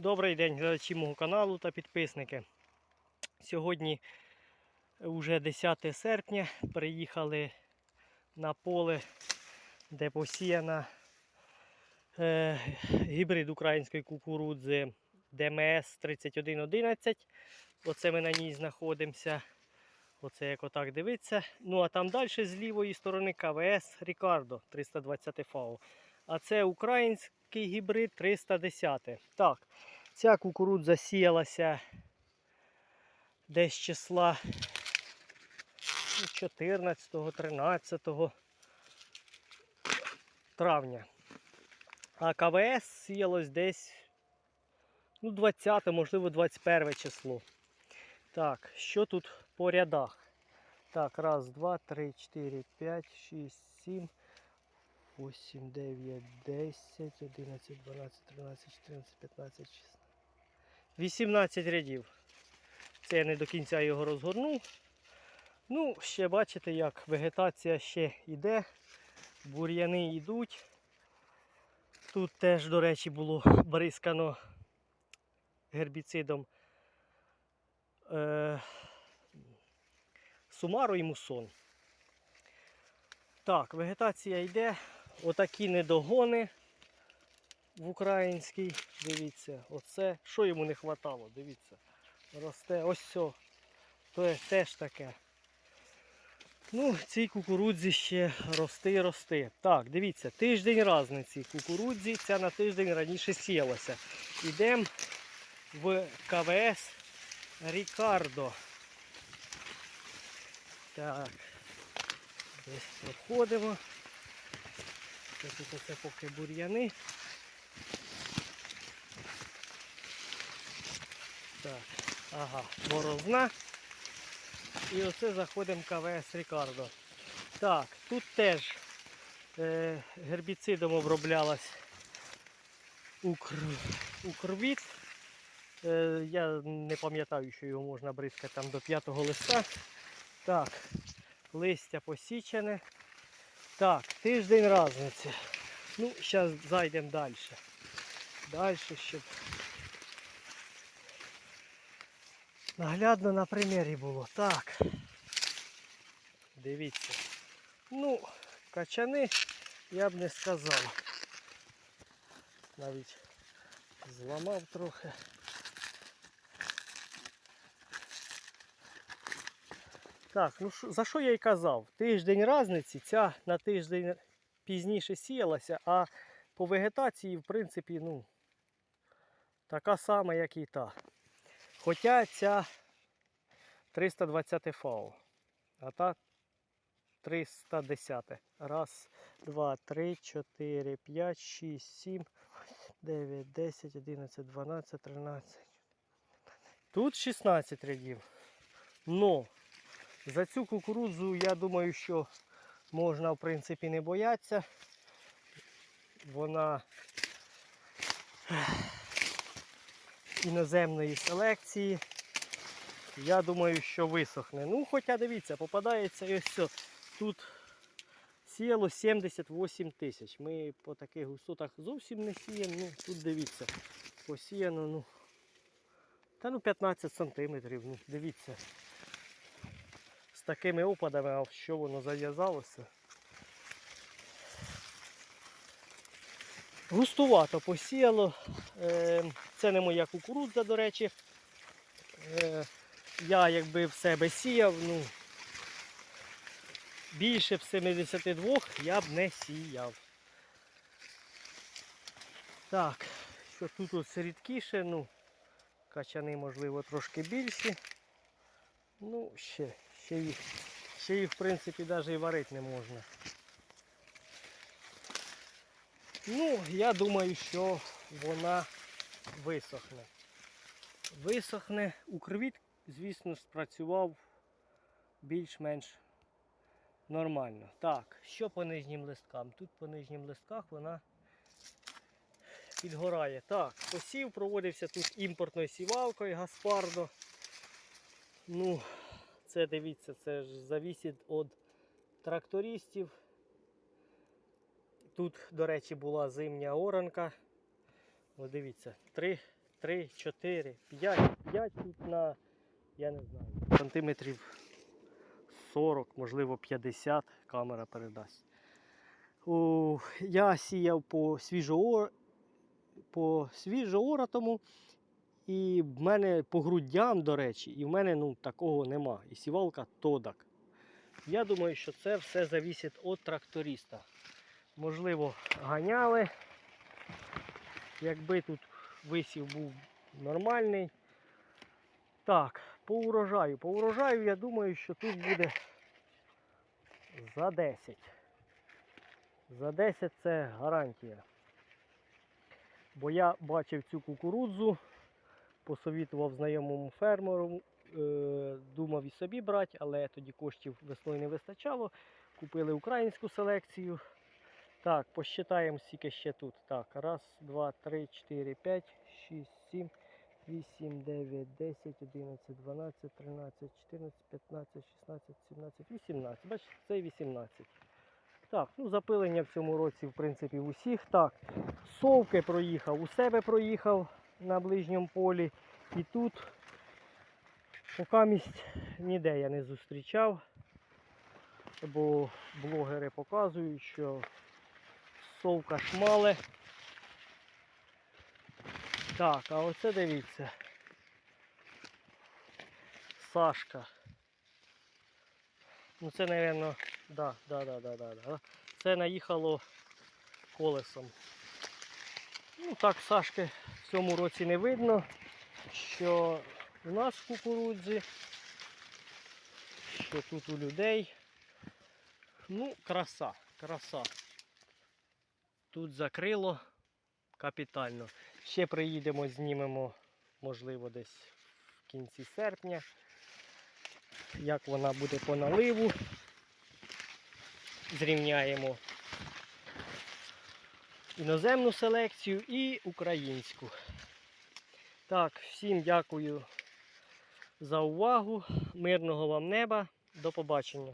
Добрий день, глядачі мого каналу та підписники. Сьогодні вже 10 серпня. Приїхали на поле, де посіяна е, гібрид української кукурудзи ДМС 3111. Оце ми на ній знаходимося. Оце як отак дивиться. Ну а там далі з лівої сторони КВС Рікардо 320 ФАО. А це український гібрид 310. Так, ця кукурудза сіялася десь числа 14-13 травня. А КВС сіялось десь ну, 20, можливо, 21 число. Так, що тут по рядах? Так, раз, два, три, чотири, п'ять, шість, сім. 8, 9, 10, 11, 12, 13, 14, 15, 16. 18 рядів. Це я не до кінця його розгорнув. Ну, ще бачите, як вегетація ще йде, бур'яни йдуть. Тут теж, до речі, було бризкано гербіцидом е, сумаро і мусон. Так, вегетація йде. Отакі недогони в українській. Дивіться, оце. Що йому не хватало, дивіться. Росте ось все. То теж таке. Ну, цій кукурудзі ще рости рости. Так, дивіться, тиждень разниці кукурудзі, ця на тиждень раніше сіялася. Йдемо в КВС Рікардо. Так. Десь проходимо. Це оце поки бур'яни. Так, ага, борозна. І оце заходимо КВС Рікардо. Так, тут теж е, гербіцидом оброблялась укр... укрвіт. Е, я не пам'ятаю, що його можна бризкати там до п'ятого листа. Так, листя посічене. Так, тиждень разниці. Ну, зараз зайдемо далі. Далі, щоб наглядно на примірі було. Так. Дивіться. Ну, качани я б не сказав. Навіть зламав трохи. Так, ну за що я й казав? Тиждень разниці, ця на тиждень пізніше сіялася, а по вегетації, в принципі, ну, така сама, як і та. Хоча ця 320 фау, а та 310. Раз, два, три, чотири, п'ять, шість, сім, дев'ять, десять, одинадцять, дванадцять, тринадцять. Тут 16 рядів. Но за цю кукурудзу, я думаю, що можна в принципі не боятися. Вона іноземної селекції. Я думаю, що висохне. Ну, хоча дивіться, попадається і ось. Тут сіяло 78 тисяч. Ми по таких густотах зовсім не сіємо. Ну, тут дивіться, посіяно, ну, та ну 15 сантиметрів. Ну, дивіться з такими опадами, а що воно зав'язалося. Густувато посіяло. Е, Це не моя кукурудза, до речі. Е, Я якби в себе сіяв, ну більше б 72 я б не сіяв. Так, що тут ось рідкіше, ну, качани можливо трошки більші. Ну, ще, ще їх, ще їх в принципі навіть і варити не можна. Ну, я думаю, що вона висохне. Висохне. Укрвіт, звісно, спрацював більш-менш нормально. Так, що по нижнім листкам? Тут по нижнім листках вона підгорає. Так, посів проводився тут імпортною сівалкою Гаспардо. Ну, це дивіться, це ж завісить від трактористів. Тут, до речі, була зимня оранка. О, дивіться, три, 3, 4, 5, 5 тут на, я не знаю, сантиметрів 40, можливо 50 камера передасть. О, я сіяв по свіжоор, по свіжооратому, і в мене по грудям, до речі, і в мене ну, такого нема. І сівалка Тодак. Я думаю, що це все завісить від тракториста. Можливо, ганяли. Якби тут висів був нормальний. Так, по урожаю. По урожаю я думаю, що тут буде за 10. За 10 це гарантія. Бо я бачив цю кукурудзу, посовітував знайомому фермеру, е, думав і собі брати, але тоді коштів весною не вистачало. Купили українську селекцію. Так, посчитаємо, скільки ще тут. Так, раз, два, три, чотири, п'ять, шість, сім, вісім, дев'ять, десять, одинадцять, дванадцять, тринадцять, чотирнадцять, п'ятнадцять, шістнадцять, сімнадцять, вісімнадцять. Бачите, це 18. Так, ну запилення в цьому році, в принципі, усіх. Так, совки проїхав, у себе проїхав на ближньому полі. І тут покамість ніде я не зустрічав, бо блогери показують, що совка шмале. Так, а оце дивіться. Сашка. Ну це, напевно, да, да, да, да, да, да. Це наїхало колесом. Ну так, Сашки в цьому році не видно, що у нас в кукурудзі, що тут у людей. Ну, краса, краса. Тут закрило капітально. Ще приїдемо, знімемо, можливо, десь в кінці серпня. Як вона буде по наливу. Зрівняємо іноземну селекцію і українську. Так, всім дякую за увагу. Мирного вам неба. До побачення.